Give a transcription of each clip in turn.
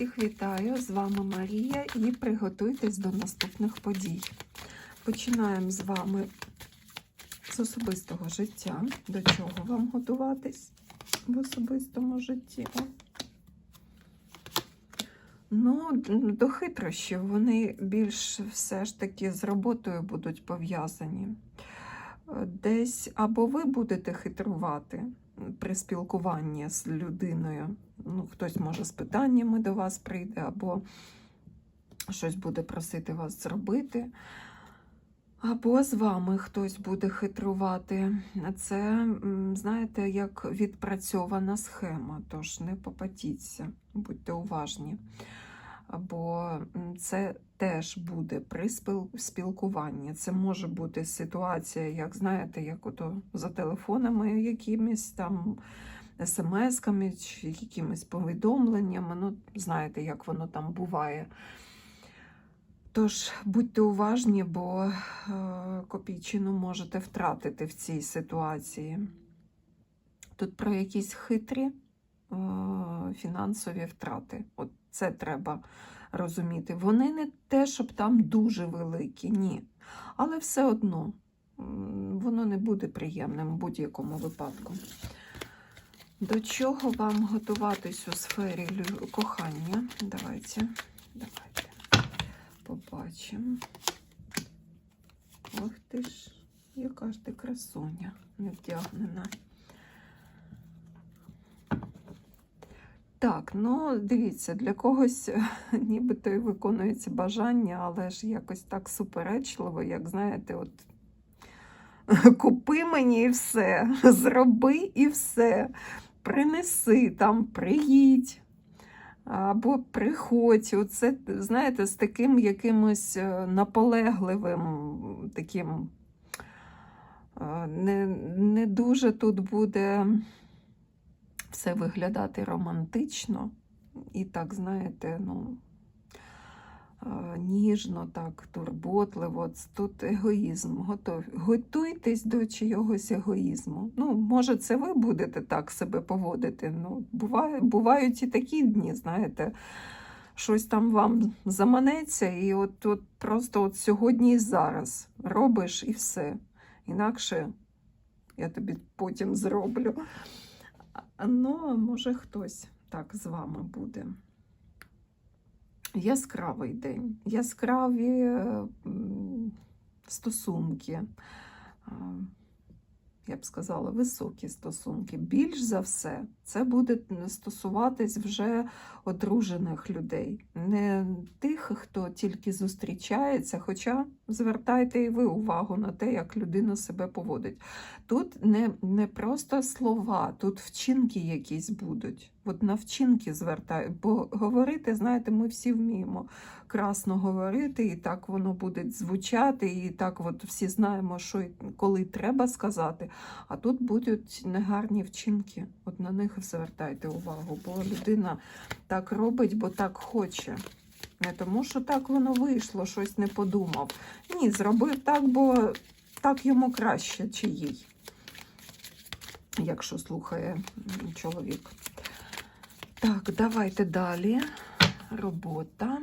Всіх вітаю! З вами Марія і приготуйтесь до наступних подій. Починаємо з вами з особистого життя. До чого вам готуватись в особистому житті? Ну, до хитрощів вони більш все ж таки з роботою будуть пов'язані. Десь або ви будете хитрувати при спілкуванні з людиною. Ну, хтось може з питаннями до вас прийде, або щось буде просити вас зробити. Або з вами хтось буде хитрувати. Це, знаєте, як відпрацьована схема, тож не попатіться, будьте уважні. Бо це теж буде при спіл- спілкуванні. Це може бути ситуація, як знаєте, як ото за телефонами якимись там смс-ками чи якимись повідомленнями. Ну, знаєте, як воно там буває. Тож будьте уважні, бо е, копійчину можете втратити в цій ситуації. Тут про якісь хитрі е, фінансові втрати. От це треба розуміти. Вони не те, щоб там дуже великі, ні. Але все одно воно не буде приємним в будь-якому випадку. До чого вам готуватись у сфері кохання? Давайте, давайте побачимо. Ох ти ж, яка ж ти красуня не Так, ну дивіться, для когось нібито і виконується бажання, але ж якось так суперечливо, як знаєте, от купи мені і все, зроби і все, принеси там, приїдь. Або приходь, оце, знаєте, з таким якимось е, наполегливим, таким е, не, не дуже тут буде все виглядати романтично і так, знаєте, ну, е, ніжно, так, турботливо. Тут егоїзм. Готов. Готуйтесь до чогось егоїзму. Ну, може, це ви будете так себе поводити. Ну, буває, бувають і такі дні, знаєте. Щось там вам заманеться, і от, от просто от сьогодні і зараз робиш і все. Інакше я тобі потім зроблю. Ну, може хтось так з вами буде. Яскравий день, яскраві стосунки, я б сказала, високі стосунки. Більш за все, це буде стосуватись вже одружених людей, не тих, хто тільки зустрічається. Хоча звертайте і ви увагу на те, як людина себе поводить. Тут не, не просто слова, тут вчинки якісь будуть. От на вчинки звертаю, бо говорити, знаєте, ми всі вміємо красно говорити, і так воно буде звучати, і так от всі знаємо, що і коли треба сказати. А тут будуть негарні вчинки. От на них звертайте увагу, бо людина так робить, бо так хоче. Не тому, що так воно вийшло, щось не подумав. Ні, зробив так, бо так йому краще чи їй, якщо слухає чоловік. Так, давайте далі. Робота.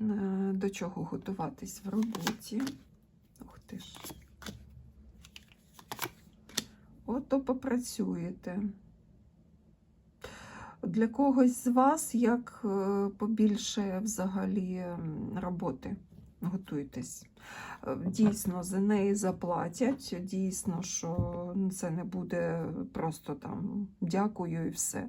Е, До чого готуватись в роботі? Ух ти ж. Ото попрацюєте. Для когось з вас як е, побільше взагалі роботи готуйтесь. Е, Дійсно, за неї заплатять. Дійсно, що це не буде просто там дякую і все.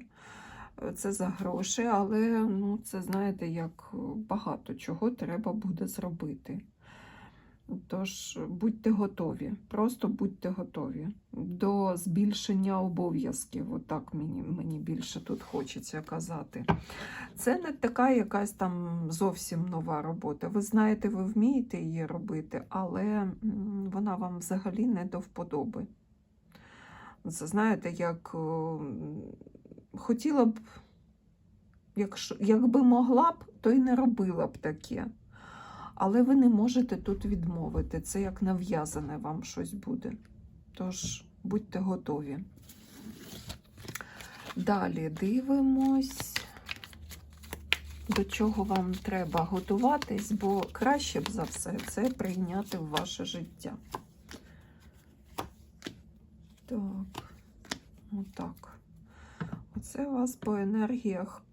Це за гроші, але ну, це знаєте, як багато чого треба буде зробити. Тож будьте готові, просто будьте готові до збільшення обов'язків. Отак мені, мені більше тут хочеться казати. Це не така якась там зовсім нова робота. Ви знаєте, ви вмієте її робити, але вона вам взагалі не до вподоби. Це знаєте, як хотіла б, якщо, якби могла б, то й не робила б таке. Але ви не можете тут відмовити. Це як нав'язане вам щось буде. Тож будьте готові. Далі дивимось. до чого вам треба готуватись, бо краще б за все це прийняти в ваше життя. Так, отак. Оце вас по енергіях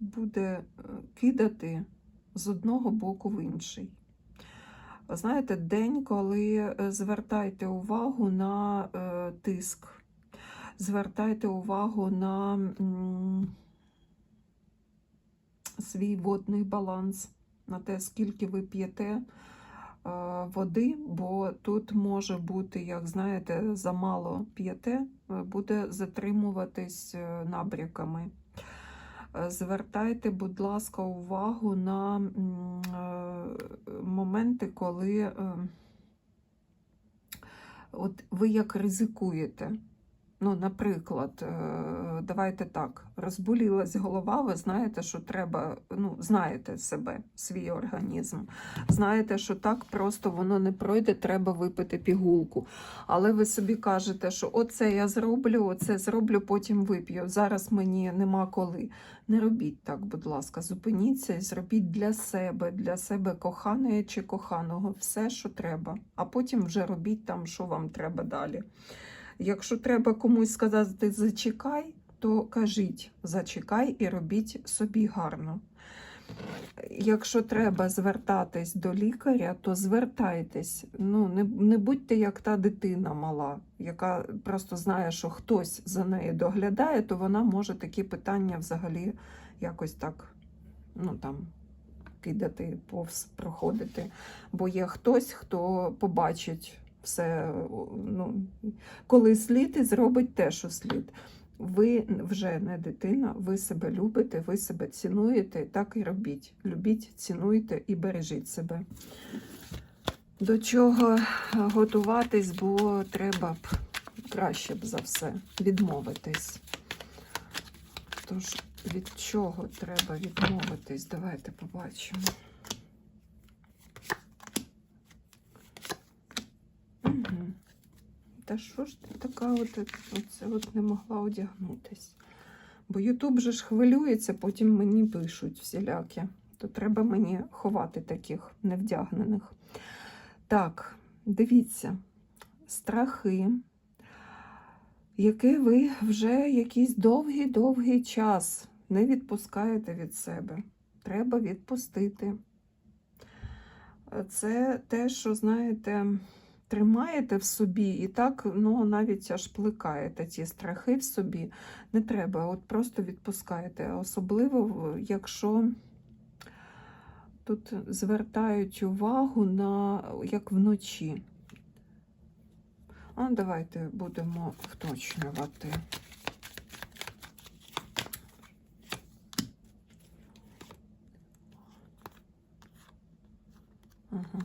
буде е, кидати з одного боку в інший. Знаєте, день, коли е, звертайте увагу на е, тиск, звертайте увагу на свій водний баланс, на те, скільки ви п'єте води, бо тут може бути, як знаєте, замало п'єте, е, буде затримуватись е, набряками. Е, Звертайте, будь ласка, увагу на е, моменти, коли е, от ви як ризикуєте. Ну, наприклад, е, давайте так, розболілась голова, ви знаєте, що треба, ну, знаєте себе, свій організм. Знаєте, що так просто воно не пройде, треба випити пігулку. Але ви собі кажете, що оце я зроблю, оце зроблю, потім вип'ю. Зараз мені нема коли. Не робіть так, будь ласка, зупиніться і зробіть для себе, для себе коханої чи коханого все, що треба, а потім вже робіть там, що вам треба далі. Якщо треба комусь сказати зачекай, то кажіть зачекай і робіть собі гарно. Якщо треба звертатись до лікаря, то звертайтесь. Ну, не, не будьте як та дитина мала, яка просто знає, що хтось за нею доглядає, то вона може такі питання взагалі якось так ну, там, кидати, повз проходити. Бо є хтось, хто побачить все, ну, коли слід і зробить те, що слід. Ви вже не дитина, ви себе любите, ви себе цінуєте, так і робіть. Любіть, цінуйте і бережіть себе. До чого готуватись, бо треба б краще б за все відмовитись. Тож, від чого треба відмовитись? Давайте побачимо. Угу. Та що ж ти така от, оце от не могла одягнутись? Бо Ютуб же ж хвилюється, потім мені пишуть всілякі. То треба мені ховати таких невдягнених. Так, дивіться, страхи, які ви вже якийсь довгий-довгий час не відпускаєте від себе. Треба відпустити. Це те, що, знаєте, тримаєте в собі і так ну, навіть аж плекаєте ті страхи в собі. Не треба, от просто відпускаєте. Особливо, якщо тут звертають увагу на як вночі. А давайте будемо вточнювати. Ага.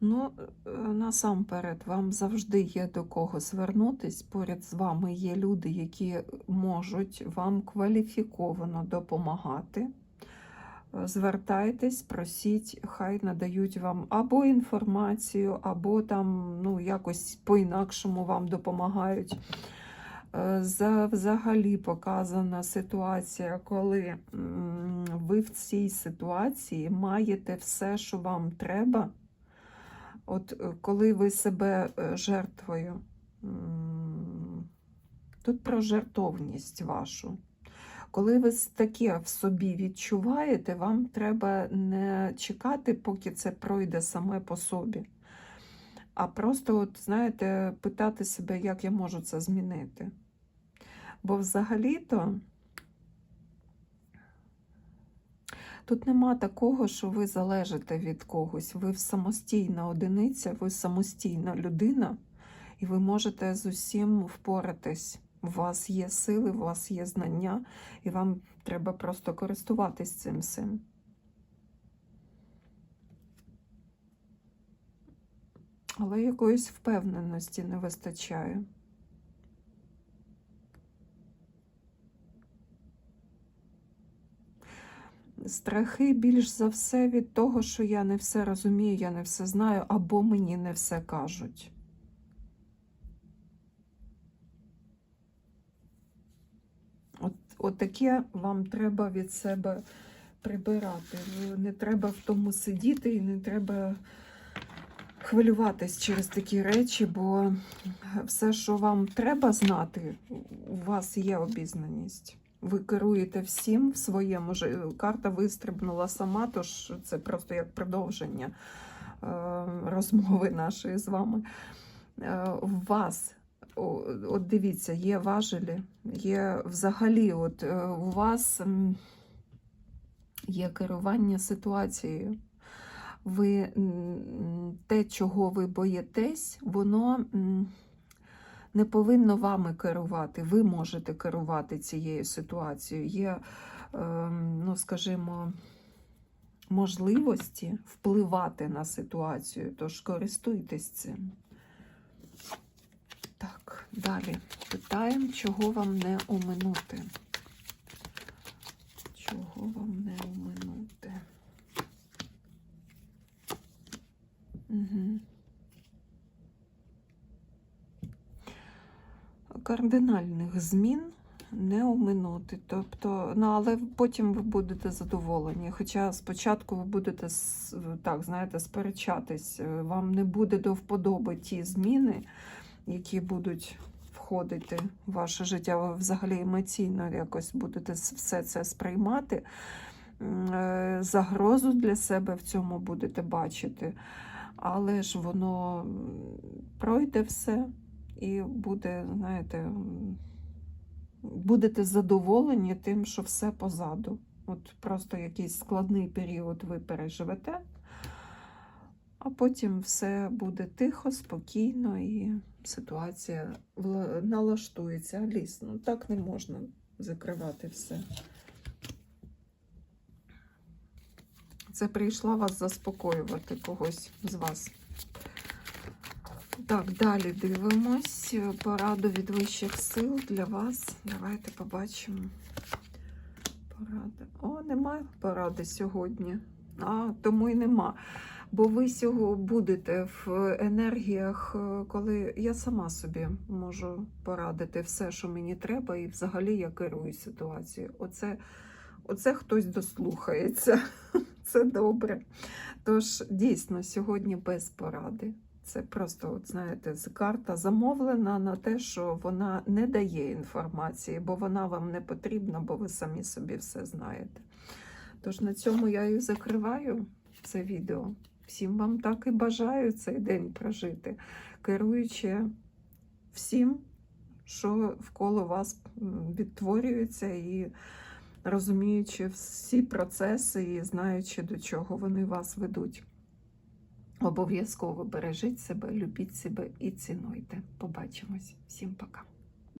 Ну, е, насамперед, вам завжди є до кого звернутись. Поряд з вами є люди, які можуть вам кваліфіковано допомагати. Е, Звертайтесь, просіть, хай надають вам або інформацію, або там ну, якось по-інакшому вам допомагають. Е, За, взагалі показана ситуація, коли ви в цій ситуації маєте все, що вам треба. От е, коли ви себе е, жертвою, тут про жертовність вашу. Коли ви таке в собі відчуваєте, вам треба не чекати, поки це пройде саме по собі. А просто, от, знаєте, питати себе, як я можу це змінити. Бо взагалі-то тут нема такого, що ви залежите від когось. Ви самостійна одиниця, ви самостійна людина, і ви можете з усім впоратись. У вас є сили, у вас є знання, і вам треба просто користуватись цим всім. Але якоїсь впевненості не вистачає. Страхи більш за все від того, що я не все розумію, я не все знаю, або мені не все кажуть. отаке вам треба від себе прибирати. Не треба в тому сидіти і не треба хвилюватись через такі речі, бо все, що вам треба знати, у вас є обізнаність. Ви керуєте всім в своєму ж карта вистрибнула сама, тож це просто як продовження е, розмови нашої з вами. Е, У вас, от дивіться, є важелі, є взагалі, от е, у вас є керування ситуацією. Ви те, чого ви боїтесь, воно не повинно вами керувати. Ви можете керувати цією ситуацією. Є, ем, ну, скажімо, можливості впливати на ситуацію, тож користуйтесь цим. Так, далі питаємо, чого вам не оминути. Чого вам не оминути? Угу. Кардинальних змін не оминути. Тобто, ну, але потім ви будете задоволені. Хоча спочатку ви будете так, знаєте, сперечатись, Е, вам не буде до вподоби ті зміни, які будуть входити в ваше життя. Ви взагалі емоційно якось будете все це сприймати. Е, Загрозу для себе в цьому будете бачити, але ж воно пройде все і буде, знаєте, будете задоволені тим, що все позаду. От просто якийсь складний період ви переживете, а потім все буде тихо, спокійно і ситуація налаштується. Аліс, ну так не можна закривати все. Це прийшла вас заспокоювати когось з вас. Так, далі дивимось. Пораду від вищих сил для вас. Давайте побачимо. Порада. О, немає поради сьогодні. А, тому і нема. Бо ви сьогодні будете в енергіях, коли я сама собі можу порадити все, що мені треба, і взагалі я керую ситуацією. Оце, оце хтось дослухається. Це добре. Тож, дійсно, сьогодні без поради. Це просто, от знаєте, карта замовлена на те, що вона не дає інформації, бо вона вам не потрібна, бо ви самі собі все знаєте. Тож на цьому я і закриваю це відео. Всім вам так і бажаю цей день прожити, керуючи всім, що вколо вас відтворюється, і розуміючи всі процеси і знаючи, до чого вони вас ведуть. Обов'язково бережіть себе, любіть себе і цінуйте. Побачимось. Всім пока.